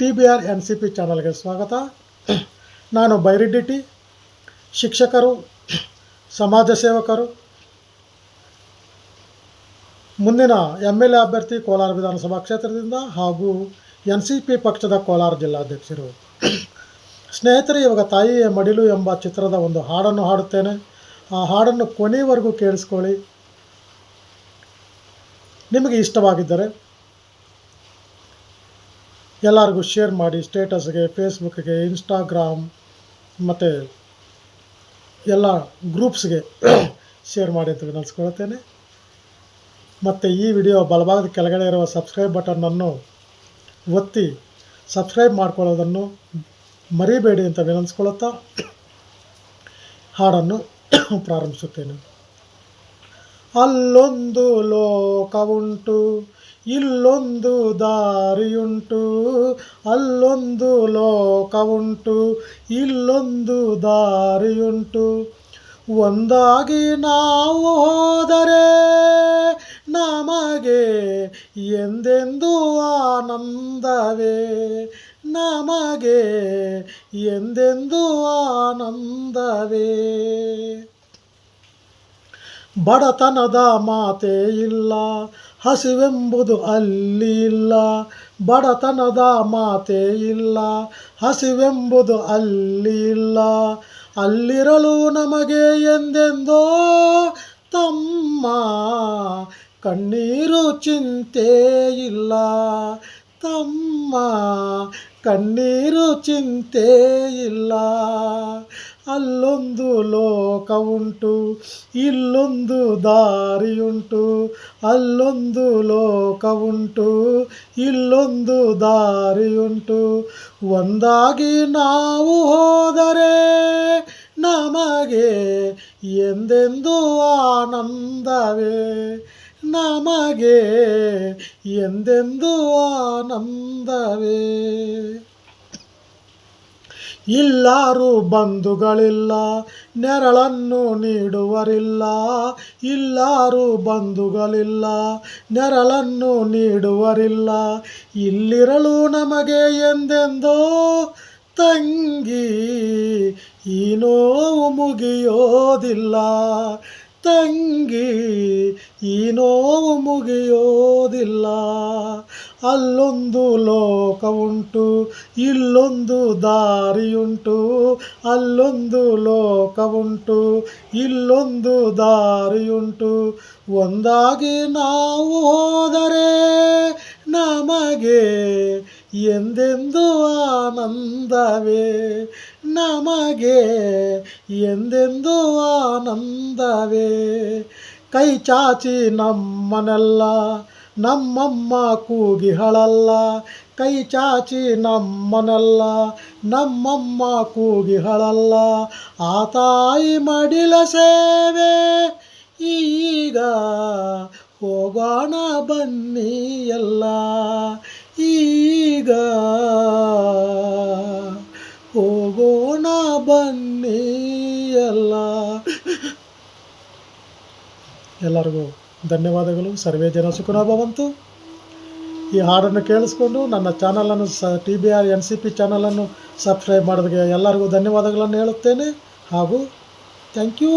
T B R N C P ಚಾನಲ್ಗೆ ಸ್ವಾಗತ. ನಾನು ಬೈರಿಡ್ಡಿಟಿ ಶಿಕ್ಷಕರು, ಸಮಾಜ ಸೇವಕರು. ಮುಂದಿನ ಎಂ ಎಲ್ ಎ ಅಭ್ಯರ್ಥಿ ಕೋಲಾರ ವಿಧಾನಸಭಾ ಕ್ಷೇತ್ರದಿಂದ ಹಾಗೂ ಎನ್ ಸಿ ಪಿ ಪಕ್ಷದ ಕೋಲಾರ ಜಿಲ್ಲಾಧ್ಯಕ್ಷರು. ಸ್ನೇಹಿತರೆ, ಇವಾಗ ತಾಯಿಯ ಮಡಿಲು ಎಂಬ ಚಿತ್ರದ ಒಂದು ಹಾಡನ್ನು ಹಾಡುತ್ತೇನೆ. ಆ ಹಾಡನ್ನು ಕೊನೆಯವರೆಗೂ ಕೇಳಿಸ್ಕೊಳ್ಳಿ. ನಿಮಗೆ ಇಷ್ಟವಾಗಿದ್ದರೆ ಎಲ್ಲರಿಗೂ ಶೇರ್ ಮಾಡಿ ಸ್ಟೇಟಸ್ಗೆ ಫೇಸ್ಬುಕ್ಗೆ ಇನ್ಸ್ಟಾಗ್ರಾಮ್ ಮತ್ತು ಎಲ್ಲ ಗ್ರೂಪ್ಸ್ಗೆ ಶೇರ್ ಮಾಡಿ ಅಂತ ವಿನಂತಿಸ್ಕೊಳ್ತೇನೆ ಮತ್ತು ಈ ವಿಡಿಯೋ ಬಲಭಾಗದ ಕೆಳಗಡೆ ಇರುವ ಸಬ್ಸ್ಕ್ರೈಬ್ ಬಟನನ್ನು ಒತ್ತಿ ಸಬ್ಸ್ಕ್ರೈಬ್ ಮಾಡ್ಕೊಳ್ಳೋದನ್ನು ಮರಿಬೇಡಿ ಅಂತ ವಿನಂತಿಸ್ಕೊಳ್ಳುತ್ತಾ ಹಾಡನ್ನು ಪ್ರಾರಂಭಿಸುತ್ತೇನೆ. ಅಲ್ಲೊಂದು ಲೋಕವುಂಟು. ಇಲ್ಲೊಂದು ದಾರಿಯುಂಟು, ಅಲ್ಲೊಂದು ಲೋಕವುಂಟು, ಇಲ್ಲೊಂದು ದಾರಿಯುಂಟು. ಒಂದಾಗಿ ನಾವು ಹೋದರೆ ನಮಗೆ ಎಂದೆಂದೂ ಆನಂದವೇ. ನಮಗೆ ಎಂದೆಂದೂ ಆನಂದವೇ. ಬಡತನದ ಮಾತೇ ಇಲ್ಲ ಹಸಿವೆಂಬುದು ಅಲ್ಲಿ ಇಲ್ಲ ಬಡತನದ ಮಾತೇ ಇಲ್ಲ, ಹಸಿವೆಂಬುದು ಅಲ್ಲಿ ಇಲ್ಲ ಅಲ್ಲಿರಲು ನಮಗೆ ಎಂದೆಂದೋ ತಮ್ಮ ಕಣ್ಣೀರು ಚಿಂತೆ ಇಲ್ಲ. ತಮ್ಮ ಕಣ್ಣೀರು ಚಿಂತೆ ಇಲ್ಲ. ಅಲ್ಲೊಂದು ಲೋಕ ಉಂಟು ಇಲ್ಲೊಂದು ದಾರಿಯುಂಟು. ಅಲ್ಲೊಂದು ಲೋಕ ಉಂಟು ಇಲ್ಲೊಂದು ದಾರಿಯುಂಟು. ಒಂದಾಗಿ ನಾವು ಹೋದರೆ ನಮಗೆ ಎಂದೆಂದು ಆನಂದವೇ? ನಮಗೆ ಎಂದೆಂದು ಆನಂದವೇ? ಇಲ್ಲಾರು ಬಂಧುಗಳಿಲ್ಲ, ನೆರಳನ್ನು ನೀಡುವರಿಲ್ಲ. ಇಲ್ಲಾರು ಬಂಧುಗಳಿಲ್ಲ, ನೆರಳನ್ನು ನೀಡುವರಿಲ್ಲ. ಇಲ್ಲಿರಲು ನಮಗೆ ಎಂದೆಂದೋ, ತಂಗಿ, ಈ ನೋವು ಮುಗಿಯೋದಿಲ್ಲ. ತಂಗಿ, ಈ ನೋವು ಮುಗಿಯೋದಿಲ್ಲ. ಅಲ್ಲೊಂದು ಲೋಕ ಉಂಟು ಇಲ್ಲೊಂದು ದಾರಿಯುಂಟು. ಅಲ್ಲೊಂದು ಲೋಕ ಉಂಟು ಇಲ್ಲೊಂದು ದಾರಿಯುಂಟು. ಒಂದಾಗಿ ನಾವು ಹೋದರೆ ನಮಗೆ ಎಂದೆಂದು ಆನಂದವೇ? ನಮಗೆ ಎಂದೆಂದು ಆನಂದವೇ? ಕೈ ಚಾಚಿ ನಮ್ಮನೆಲ್ಲ ನಮ್ಮಮ್ಮ ಕೂಗಿಹಳಲ್ಲ, ಕೈ ಚಾಚಿ ನಮ್ಮನಲ್ಲ, ನಮ್ಮಮ್ಮ ಕೂಗಿಹಳಲ್ಲ, ಆ ತಾಯಿ ಮಡಿಲ ಸೇವೆ ಈಗ ಹೋಗೋಣ ಬನ್ನಿ ಎಲ್ಲ ಈಗ ಹೋಗೋಣ ಬನ್ನಿ ಎಲ್ಲ. ಎಲ್ಲರಿಗೂ ಧನ್ಯವಾದಗಳು. ಸರ್ವೇ ಜನ ಸುಖನ ಭವಂತು. ಈ ಹಾಡನ್ನು ಕೇಳಿಸ್ಕೊಂಡು ನನ್ನ ಚಾನಲನ್ನು ಸ, T B R, N C P ಚಾನಲನ್ನು ಸಬ್ಸ್ಕ್ರೈಬ್ ಮಾಡೋದಕ್ಕೆ ಎಲ್ಲರಿಗೂ ಧನ್ಯವಾದಗಳನ್ನು ಹೇಳುತ್ತೇನೆ ಹಾಗೂ ಥ್ಯಾಂಕ್ ಯೂ.